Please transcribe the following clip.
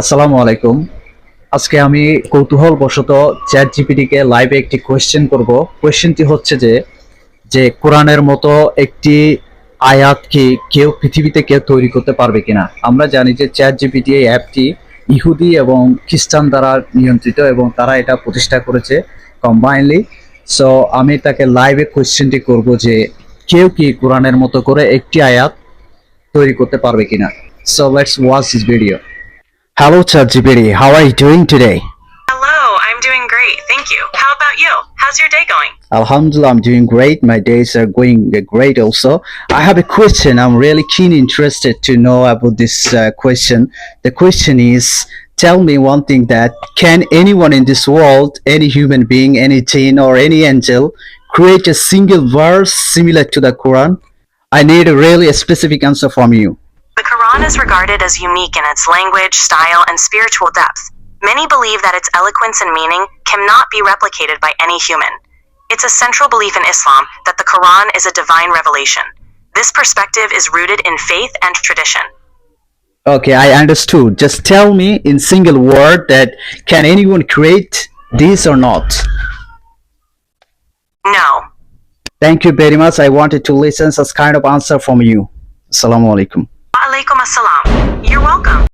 আসসালামু আলাইকুম। আজকে আমি কৌতূহল বশত চ্যাট জিপিটিকে লাইভে একটি কোয়েশ্চেন করব। কোয়েশ্চেনটি হচ্ছে যে যে কোরআনের মতো একটি আয়াত কি কেউ পৃথিবীতে কেউ তৈরি করতে পারবে কিনা? আমরা জানি যে চ্যাট জিপিটি এই অ্যাপটি ইহুদি এবং খ্রিস্টান দ্বারা নিয়ন্ত্রিত এবং তারা এটা প্রতিষ্ঠা করেছে কম্বাইনলি সো আমি তাকে লাইভে কোয়েশ্চেনটি করব যে, কেউ কি কোরআনের মতো করে একটি আয়াত তৈরি করতে পারবে কিনা? So let's watch this video Hello ChatGPT, how are you doing today? Hello, I'm doing great, thank you. How about you? How's your day going? Alhamdulillah, I'm doing great. My days are going great also. I have a question. I'm really keen interested to know about this uh, question. The question is, tell me one thing that can anyone in this world, any human being, any jinn or any angel create a single verse similar to the Quran? I need a really a specific answer from you. The Quran is regarded as unique in its language, style, and spiritual depth. Many believe that its eloquence and meaning cannot be replicated by any human. It's a central belief in Islam that the Quran is a divine revelation. This perspective is rooted in faith and tradition. Okay, I understood. Just tell me in single word that can anyone create this or not? No. Thank you very much. I wanted to listen such kind of answer from you. Assalamu alaikum. Alaikum assalam. You're welcome.